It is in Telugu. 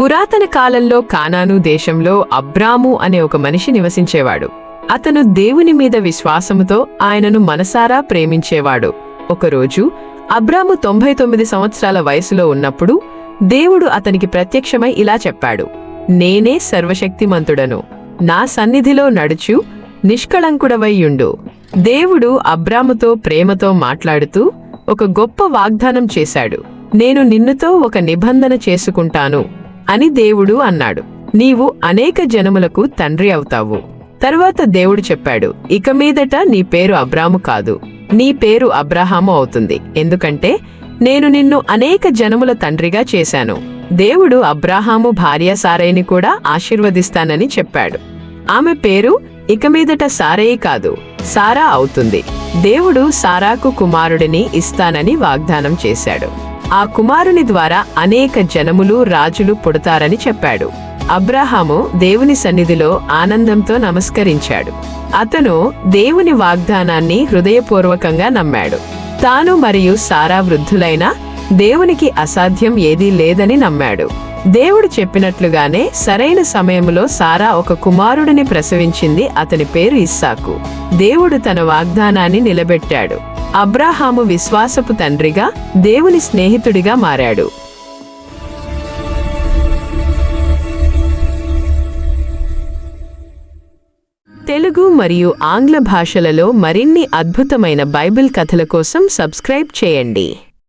పురాతన కాలంలో కానాను దేశంలో అబ్రాము అనే ఒక మనిషి నివసించేవాడు. అతను దేవుని మీద విశ్వాసముతో ఆయనను మనసారా ప్రేమించేవాడు. ఒకరోజు అబ్రాము తొంభై తొమ్మిది సంవత్సరాల వయసులో ఉన్నప్పుడు దేవుడు అతనికి ప్రత్యక్షమై ఇలా చెప్పాడు. నేనే సర్వశక్తిమంతుడను. నా సన్నిధిలో నడుచు నిష్కళంకుడవయ్యుండు దేవుడు అబ్రాముతో ప్రేమతో మాట్లాడుతూ ఒక గొప్ప వాగ్దానం చేశాడు. నేను నిన్నుతో ఒక నిబంధన చేసుకుంటాను. అని దేవుడు అన్నాడు. నీవు అనేక జనములకు తండ్రి అవుతావు. తరువాత దేవుడు చెప్పాడు ఇక మీదట నీ పేరు అబ్రాము కాదు. నీ పేరు అబ్రహాము అవుతుంది. ఎందుకంటే నేను నిన్ను అనేక జనముల తండ్రిగా చేశాను. దేవుడు అబ్రాహాము భార్య సారైని కూడా ఆశీర్వదిస్తానని చెప్పాడు. ఆమె పేరు ఇక మీదట సారయి కాదు సారా అవుతుంది. దేవుడు సారాకు కుమారుడిని ఇస్తానని వాగ్దానం చేశాడు. ఆ కుమారుని ద్వారా అనేక జనములు రాజులు పుడతారని చెప్పాడు. అబ్రహాము దేవుని సన్నిధిలో ఆనందంతో నమస్కరించాడు. అతను దేవుని వాగ్దానాన్ని హృదయపూర్వకంగా నమ్మాడు. తాను మరియు సారా వృద్ధులైన దేవునికి అసాధ్యం ఏదీ లేదని నమ్మాడు. దేవుడు చెప్పినట్లుగానే సరైన సమయంలో సారా ఒక కుమారుడిని ప్రసవించింది అతని పేరు ఇస్సాకు. దేవుడు తన వాగ్దానాన్ని నిలబెట్టాడు. అబ్రాహాము విశ్వాసపు తండ్రిగా దేవుని స్నేహితుడిగా మారాడు. తెలుగు మరియు ఆంగ్ల భాషలలో మరిన్ని అద్భుతమైన బైబిల్ కథల కోసం సబ్స్క్రైబ్ చేయండి.